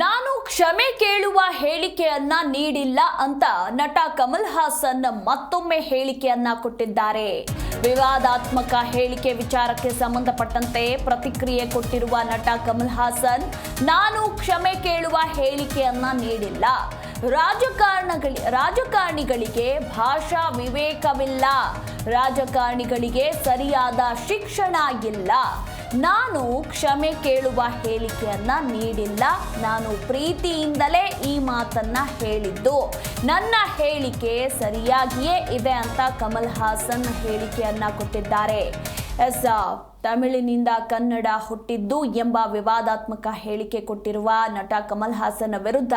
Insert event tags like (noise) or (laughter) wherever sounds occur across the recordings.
ನಾನು ಕ್ಷಮೆ ಕೇಳುವ ಹೇಳಿಕೆಯನ್ನ ನೀಡಿಲ್ಲ ಅಂತ ನಟ ಕಮಲ್ ಹಾಸನ್ ಮತ್ತೊಮ್ಮೆ ಹೇಳಿಕೆಯನ್ನ ಕೊಟ್ಟಿದ್ದಾರೆ. ವಿವಾದಾತ್ಮಕ ಹೇಳಿಕೆ ವಿಚಾರಕ್ಕೆ ಸಂಬಂಧಪಟ್ಟಂತೆ ಪ್ರತಿಕ್ರಿಯೆ ಕೊಟ್ಟಿರುವ ನಟ ಕಮಲ್ ಹಾಸನ್, ನಾನು ಕ್ಷಮೆ ಕೇಳುವ ಹೇಳಿಕೆಯನ್ನ ನೀಡಿಲ್ಲ. ರಾಜಕಾರಣಗಳ, ರಾಜಕಾರಣಿಗಳಿಗೆ ಭಾಷಾ ವಿವೇಕವಿಲ್ಲ. ರಾಜಕಾರಣಿಗಳಿಗೆ ಸರಿಯಾದ ಶಿಕ್ಷಣ ಇಲ್ಲ ನಾನು ಕ್ಷಮೆ ಕೇಳುವ ಹೇಳಿಕೆಯನ್ನ ನೀಡಿಲ್ಲ. ನಾನು ಪ್ರೀತಿಯಿಂದಲೇ ಈ ಮಾತನ್ನ ಹೇಳಿದ್ದು. ನನ್ನ ಹೇಳಿಕೆ ಸರಿಯಾಗಿಯೇ ಇದೆ ಅಂತ ಕಮಲ್ ಹಾಸನ್ ಹೇಳಿಕೆಯನ್ನ ಕೊಟ್ಟಿದ್ದಾರೆ. ಎಸ್ ತಮಿಳಿನಿಂದ ಕನ್ನಡ ಹುಟ್ಟಿದ್ದು ಎಂಬ ವಿವಾದಾತ್ಮಕ ಹೇಳಿಕೆ ಕೊಟ್ಟಿರುವ ನಟ ಕಮಲ್ ಹಾಸನ್ ವಿರುದ್ಧ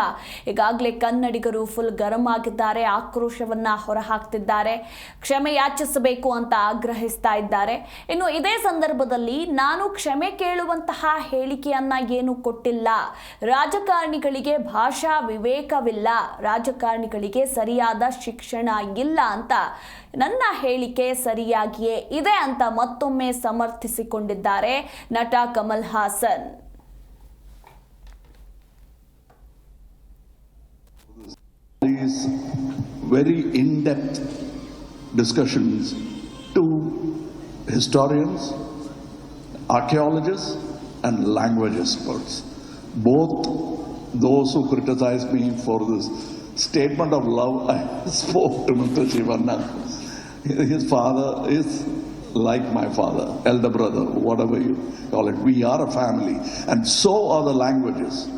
ಈಗಾಗಲೇ ಕನ್ನಡಿಗರು ಫುಲ್ ಗರಂ ಆಗಿದ್ದಾರೆ, ಆಕ್ರೋಶವನ್ನ ಹೊರಹಾಕ್ತಿದ್ದಾರೆ, ಕ್ಷಮೆ ಯಾಚಿಸಬೇಕು ಅಂತ ಆಗ್ರಹಿಸ್ತಾ ಇದ್ದಾರೆ. ಇನ್ನು ಇದೇ ಸಂದರ್ಭದಲ್ಲಿ ನಾನು ಕ್ಷಮೆ ಕೇಳುವಂತಹ ಹೇಳಿಕೆಯನ್ನ ಏನು ಕೊಟ್ಟಿಲ್ಲ. ರಾಜಕಾರಣಿಗಳಿಗೆ ಭಾಷಾ ವಿವೇಕವಿಲ್ಲ, ರಾಜಕಾರಣಿಗಳಿಗೆ ಸರಿಯಾದ ಶಿಕ್ಷಣ ಇಲ್ಲ ಅಂತ ನನ್ನ ಹೇಳಿಕೆ ಸರಿಯಾಗಿಯೇ ಇದೆ ಅಂತ ಮತ್ತೊಮ್ಮೆ ಸಮರ್ಥಿಸಿಕೊಂಡಿದ್ದಾರೆ ನಟ Kamal Haasan these very in-depth discussions to historians, archaeologists, and language experts. Both those who criticize me for this statement of love I (laughs) spoke to Mr. Shivanna. His father is like my father, elder brother, whatever you call it. We are a family, and so are the languages.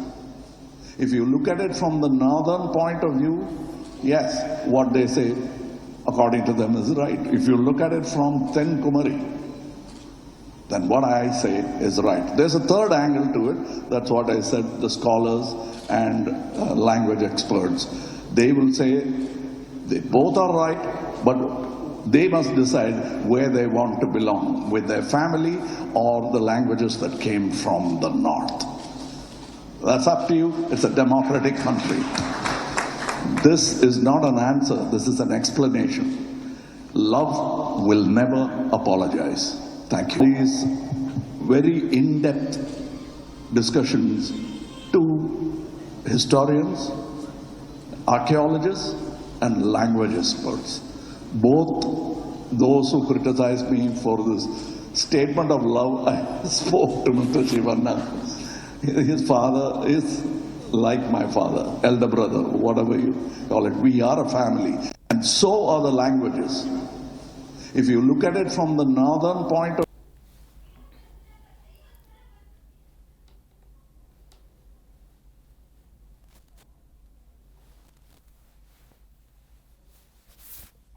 If you look at it from the northern point of view, yes, what they say, according to them, is right. If you look at it from Ten Kumari, then what I say is right. There's a third angle to it. That's what I said, the scholars and uh, language experts. They will say they both are right, but they must decide where they want to belong, with their family or the languages that came from the north. That's up to you. It's a democratic country. This is not an answer, this is an explanation. Love will never apologize. Thank you. These very in depth discussions to historians, archaeologists, and language experts. Both those who criticize me for this statement of love (laughs) I spoke to Mr. Shivanna. His father is like my father, elder brother, whatever you call it. We are a family, and so are the languages. If you look at it from the northern point of